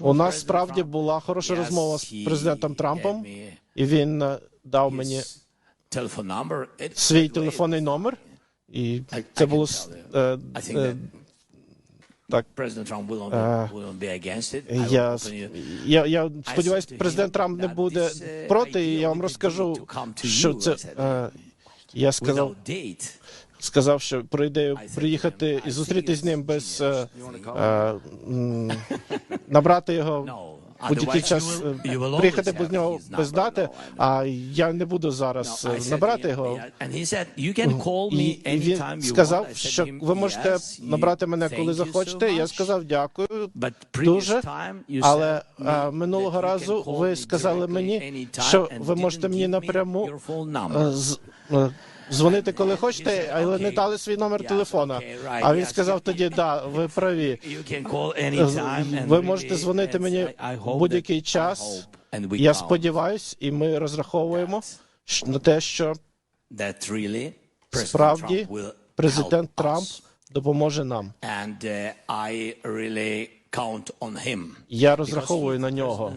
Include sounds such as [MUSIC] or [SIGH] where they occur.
У нас справді була хороша розмова з президентом Трампом, і він е, дав мені свій телефонний номер, і це було е, е, так. Я, я, я сподіваюся, президент Трамп не буде проти, і я вам розкажу, що це. Я сказав, сказав, що про ідею приїхати і зустрітись з ним без [LAUGHS] набрати його. Будь-який час е, приїхати без нього без дати. А я не буду зараз е, yeah, його. І, він сказав, що ви можете набрати мене, коли захочете. Я сказав дякую. Дуже, Але е, минулого разу ви сказали мені, що ви можете мені напряму е, е, дзвонити, коли хочете, але не дали свій номер телефона. А він сказав тоді, да, ви праві. Ви можете дзвонити мені будь-який час. Я сподіваюсь, і ми розраховуємо на те, що справді президент Трамп допоможе нам. Uh. Я розраховую на нього.